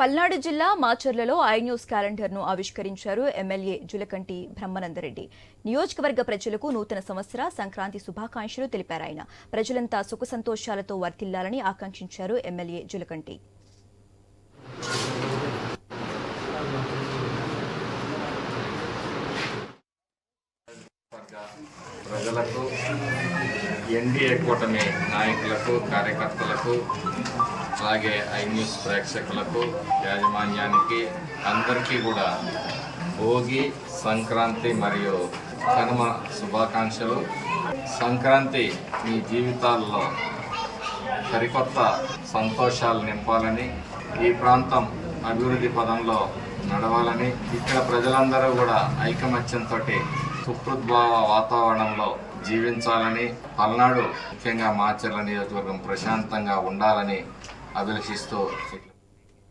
పల్నాడు జిల్లా మాచర్లలో ఐన్యూస్ క్యాలెండర్ను ఆవిష్కరించారు ఎమ్మెల్యే జులకంటి బ్రహ్మానందరెడ్డి. నియోజకవర్గ ప్రజలకు నూతన సంవత్సర సంక్రాంతి శుభాకాంక్షలు తెలిపారు ఆయన. ప్రజలంతా సుఖ సంతోషాలతో వర్తిల్లాలని ఆకాంక్షించారు ఎమ్మెల్యే జులకంటి. ప్రజలకు ఎన్డీఏ కూటమి నాయకులకు కార్యకర్తలకు అలాగే ఐ న్యూస్ ప్రేక్షకులకు యాజమాన్యానికి అందరికీ కూడా భోగి సంక్రాంతి మరియు కనుమ శుభాకాంక్షలు. సంక్రాంతి మీ జీవితాల్లో సరికొత్త సంతోషాలు నింపాలని ఈ ప్రాంతం అభివృద్ధి పదంలో నడవాలని ఇక్కడ ప్రజలందరూ కూడా ఐకమత్యంతో సుహృద్భావ వాతావరణంలో జీవించాలని పల్నాడు ముఖ్యంగా మాచర్ల నియోజకవర్గం ప్రశాంతంగా ఉండాలని అభిలషిస్తూ